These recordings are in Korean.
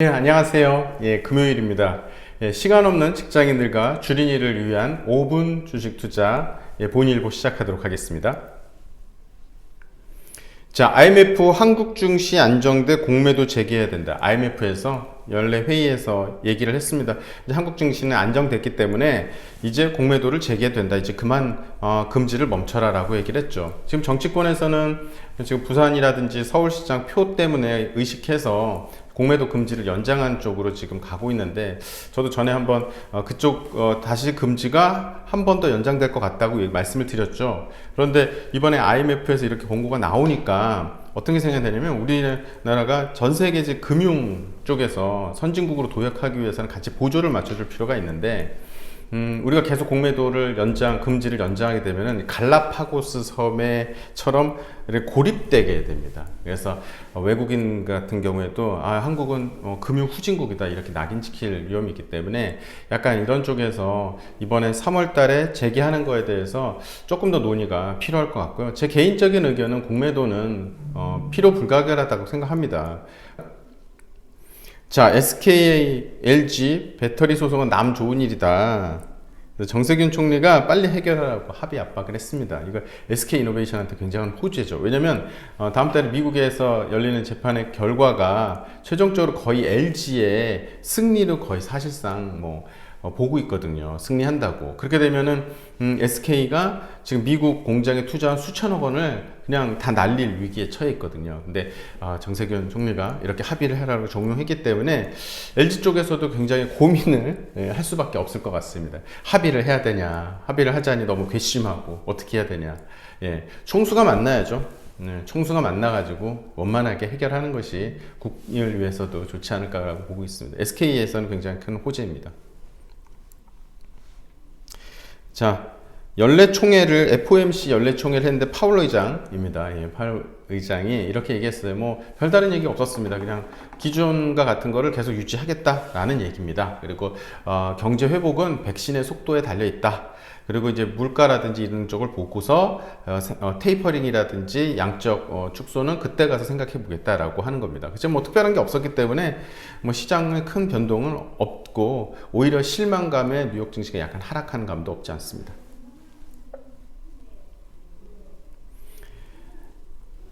예, 안녕하세요. 예, 금요일입니다. 예, 시간 없는 직장인들과 주린이를 위한 5분 주식 투자 예, 본일보 시작하도록 하겠습니다. 자, IMF 한국 증시 안정돼 공매도 재개해야 된다. IMF에서 연례 회의에서 얘기를 했습니다. 이제 한국 증시는 안정됐기 때문에 이제 공매도를 재개해야 된다. 이제 그만 어, 금지를 멈춰라라고 얘기를 했죠. 지금 정치권에서는 지금 부산이라든지 서울시장 표 때문에 의식해서 공매도 금지를 연장한 쪽으로 지금 가고 있는데 저도 전에 한번 어, 그쪽 어, 다시 금지가 한 번 더 연장될 것 같다고 말씀을 드렸죠. 그런데 이번에 IMF에서 이렇게 공고가 나오니까 어떤 게 생각되냐면 우리나라가 전 세계 제 금융 쪽에서 선진국으로 도약하기 위해서는 같이 보조를 맞춰줄 필요가 있는데 음, 우리가 계속 공매도를 연장, 금지를 연장하게 되면은 갈라파고스 섬에처럼 고립되게 됩니다. 그래서 어, 외국인 같은 경우에도 아, 한국은 어, 금융 후진국이다 이렇게 낙인 찍힐 위험이 있기 때문에 약간 이런 쪽에서 이번에 3월 달에 재개하는 거에 대해서 조금 더 논의가 필요할 것 같고요. 제 개인적인 의견은 공매도는 어, 필요 불가결하다고 생각합니다. 자, SK, LG 배터리 소송은 남 좋은 일이다. 정세균 총리가 빨리 해결하라고 합의 압박을 했습니다. 이거 SK 이노베이션한테 굉장한 호재죠. 왜냐면 어, 다음 달에 미국에서 열리는 재판의 결과가 최종적으로 거의 LG의 승리로 거의 사실상 뭐 어, 보고 있거든요. 승리한다고. 그렇게 되면은 음, SK가 지금 미국 공장에 투자한 수천억 원을 그냥 다 날릴 위기에 처해 있거든요. 근데 아, 정세균 총리가 이렇게 합의를 하라고 종용했기 때문에 LG 쪽에서도 굉장히 고민을 예, 할 수밖에 없을 것 같습니다. 합의를 해야 되냐, 합의를 하자니 너무 괘씸하고 어떻게 해야 되냐. 예, 총수가 만나야죠. 네, 총수가 만나가지고 원만하게 해결하는 것이 국민을 위해서도 좋지 않을까라고 보고 있습니다. SK에서는 굉장히 큰 호재입니다. 자, 연례총회를 FOMC 연례총회를 했는데 파월 의장입니다. 예, 파월 의장이 이렇게 얘기했어요. 뭐 별다른 얘기 없었습니다. 그냥 기존과 같은 거를 계속 유지하겠다라는 얘기입니다. 그리고 어, 경제 회복은 백신의 속도에 달려 있다. 그리고 이제 물가라든지 이런 쪽을 보고서 어, 세- 어, 테이퍼링이라든지 양적 어, 축소는 그때 가서 생각해 보겠다라고 하는 겁니다. 그죠? 뭐 특별한 게 없었기 때문에 뭐 시장에 큰 변동은 없고 오히려 실망감에 뉴욕 증시가 약간 하락하는 감도 없지 않습니다.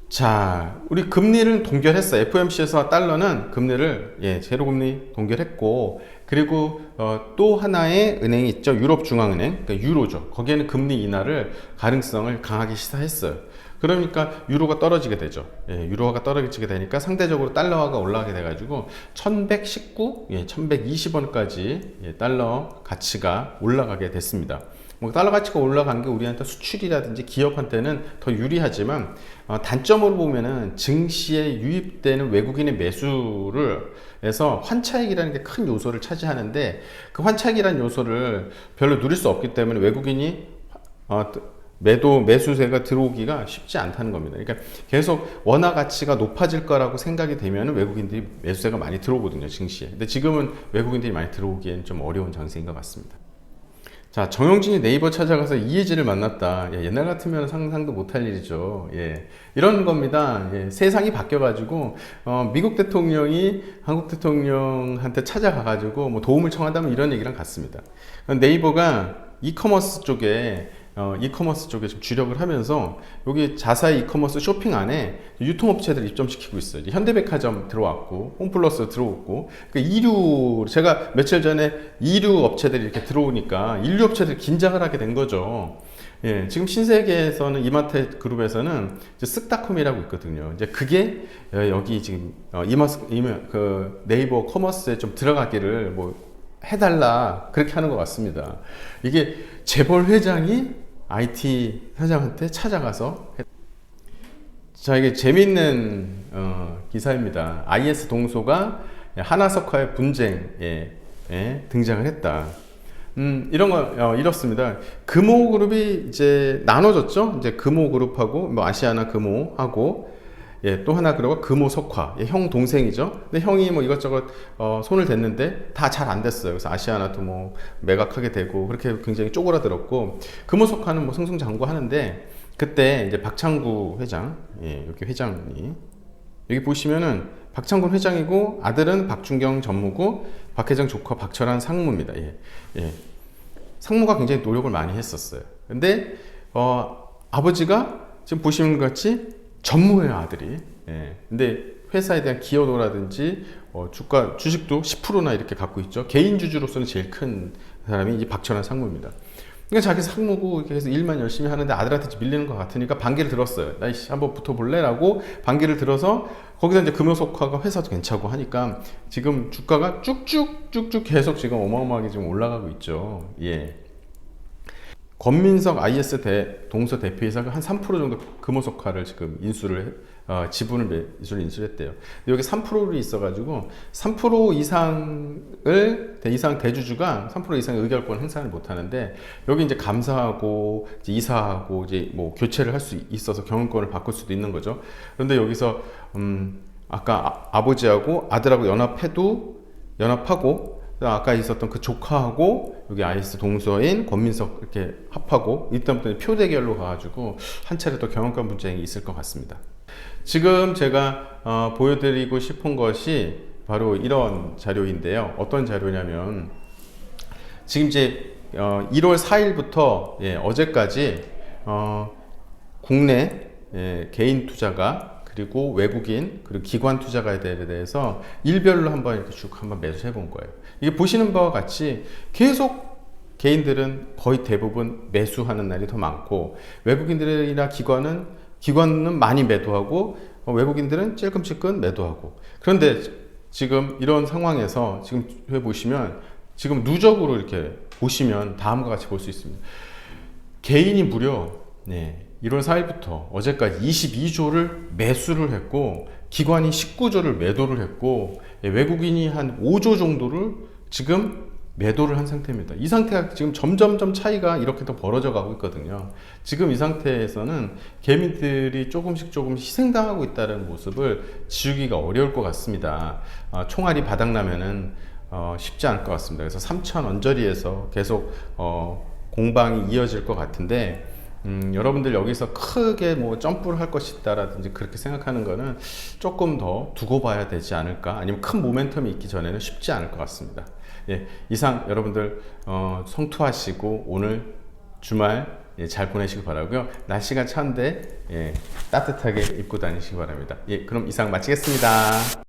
자, 우리 금리를 동결했어. FOMC에서 달러는 금리를 예, 제로 금리 동결했고 그리고 어, 또 하나의 은행이 있죠. 유럽 중앙은행, 그러니까 유로죠. 거기에는 금리 인하를 가능성을 강하게 시사했어요. 그러니까 유로가 떨어지게 되죠. 예, 유로화가 떨어지게 되니까 상대적으로 달러화가 올라가게 돼가지고 1119, 예, 1120원까지 예, 달러 가치가 올라가게 됐습니다. 뭐 달러 가치가 올라간 게 우리한테 수출이라든지 기업한테는 더 유리하지만 어, 단점으로 보면은 증시에 유입되는 외국인의 매수를 해서 환차익이라는 게 큰 요소를 차지하는데 그 환차익이라는 요소를 별로 누릴 수 없기 때문에 외국인이 어, 매도 매수세가 들어오기가 쉽지 않다는 겁니다. 그러니까 계속 원화 가치가 높아질 거라고 생각이 되면 외국인들이 매수세가 많이 들어오거든요, 증시에. 근데 지금은 외국인들이 많이 들어오기엔 좀 어려운 장세인 것 같습니다. 자, 정영진이 네이버 찾아가서 이혜진을 만났다. 예, 옛날 같으면 상상도 못할 일이죠. 예, 이런 겁니다. 예, 세상이 바뀌어가지고 어, 미국 대통령이 한국 대통령한테 찾아가가지고 뭐 도움을 청한다면 이런 얘기랑 같습니다. 네이버가 이커머스 쪽에 어, 이커머스 쪽에 좀 주력을 하면서 여기 자사의 이커머스 쇼핑 안에 유통업체들을 입점시키고 있어요. 현대백화점 들어왔고 홈플러스 들어왔고 그 이류 제가 며칠 전에 이류 업체들이 이렇게 들어오니까 인류 업체들이 긴장을 하게 된 거죠. 예, 지금 신세계에서는 이마트 그룹에서는 쓱닷컴이라고 있거든요. 이제 그게 어, 여기 지금 어, 이마스 이마 그 네이버 커머스에 좀 들어가기를 뭐 해달라 그렇게 하는 것 같습니다. 이게 재벌 회장이 IT 회장한테 찾아가서 했- 자 이게 재밌는 어, 기사입니다. IS 동소가 하나석화의 분쟁에 에 등장을 했다. 음, 이런 거 어, 이렇습니다. 금호 그룹이 이제 나눠졌죠. 이제 금호 그룹하고 뭐 아시아나 금호하고 예, 또 하나 그리고 금호 석화 예, 형 동생이죠. 근데 형이 뭐 이것저것 어, 손을 댔는데 다 잘 안 됐어요. 그래서 아시아나도 뭐 매각하게 되고 그렇게 굉장히 쪼그라들었고 금호 석화는 뭐 승승장구하는데 그때 이제 박창구 회장 예, 여기 회장이 여기 보시면은 박창곤 회장이고 아들은 박준경 전무고 박 회장 조카 박철환 상무입니다. 예. 예. 상무가 굉장히 노력을 많이 했었어요. 근데 어, 아버지가 지금 보시는 것 같이 전무예요 아들이. 예. 근데 회사에 대한 기여도라든지 어, 주가 주식도 10%나 이렇게 갖고 있죠. 개인 주주로서는 제일 큰 사람이 이 박철환 상무입니다. 그러니까 자기 상무고 이렇게 일만 열심히 하는데 아들한테 밀리는 것 같으니까 반기를 들었어요. 나이씨 한번 붙어볼래라고 반기를 들어서 거기다 이제 금요속화가 회사도 괜찮고 하니까 지금 주가가 쭉쭉 쭉쭉 계속 지금 어마어마하게 지금 올라가고 있죠. 예. 권민석 IS 대, 동서 대표이사가 한 3% 정도 금호석화를 지금 인수를 해- 어, 지분을 매- 인수를 인수했대요. 여기 3%를 있어가지고 3% 이상을 대 이상 대주주가 3% 이상의 의결권 행사를 못 하는데 여기 이제 감사하고 이제 이사하고 이제 뭐 교체를 할 수 있어서 경영권을 바꿀 수도 있는 거죠. 그런데 여기서 음 아까 아, 버지하고 아들하고 연합해도 연합하고 아까 있었던 그 조카하고 여기 아이스 동서인 권민석 이렇게 합하고 이때부터 표 대결로 가가지고 한 차례 더 경영권 분쟁이 있을 것 같습니다. 지금 제가 어, 보여드리고 싶은 것이 바로 이런 자료인데요. 어떤 자료냐면 지금 이제 어, 1월 4일부터 예, 어제까지 어, 국내 예, 개인 투자가 그리고 외국인 그리고 기관 투자가에 대해서 일별로 한번 이렇게 쭉 한번 매수해 본 거예요. 이게 보시는 바와 같이 계속 개인들은 거의 대부분 매수하는 날이 더 많고 외국인들이나 기관은 기관은 많이 매도하고 어, 외국인들은 찔끔찔끔 매도하고 그런데 지금 이런 상황에서 지금 해 보시면 지금 누적으로 이렇게 보시면 다음과 같이 볼 수 있습니다. 개인이 무려 네, 1월 4일부터 어제까지 22조를 매수를 했고 기관이 19조를 매도를 했고 예, 외국인이 한 5조 정도를 지금 매도를 한 상태입니다. 이 상태가 지금 점점점 차이가 이렇게 더 벌어져 가고 있거든요. 지금 이 상태에서는 개미들이 조금씩 조금씩 희생당하고 있다는 모습을 지우기가 어려울 것 같습니다. 아, 총알이 바닥나면은 어, 쉽지 않을 것 같습니다. 그래서 3천 언저리에서 계속 어, 공방이 이어질 것 같은데 음, 여러분들 여기서 크게 뭐 점프를 할 것이다라든지 그렇게 생각하는 거는 조금 더 두고 봐야 되지 않을까 아니면 큰 모멘텀이 있기 전에는 쉽지 않을 것 같습니다. 예, 이상 여러분들 어, 성투하시고 오늘 주말 예, 잘 보내시기 바라고요. 날씨가 찬데 예, 따뜻하게 입고 다니시기 바랍니다. 예, 그럼 이상 마치겠습니다.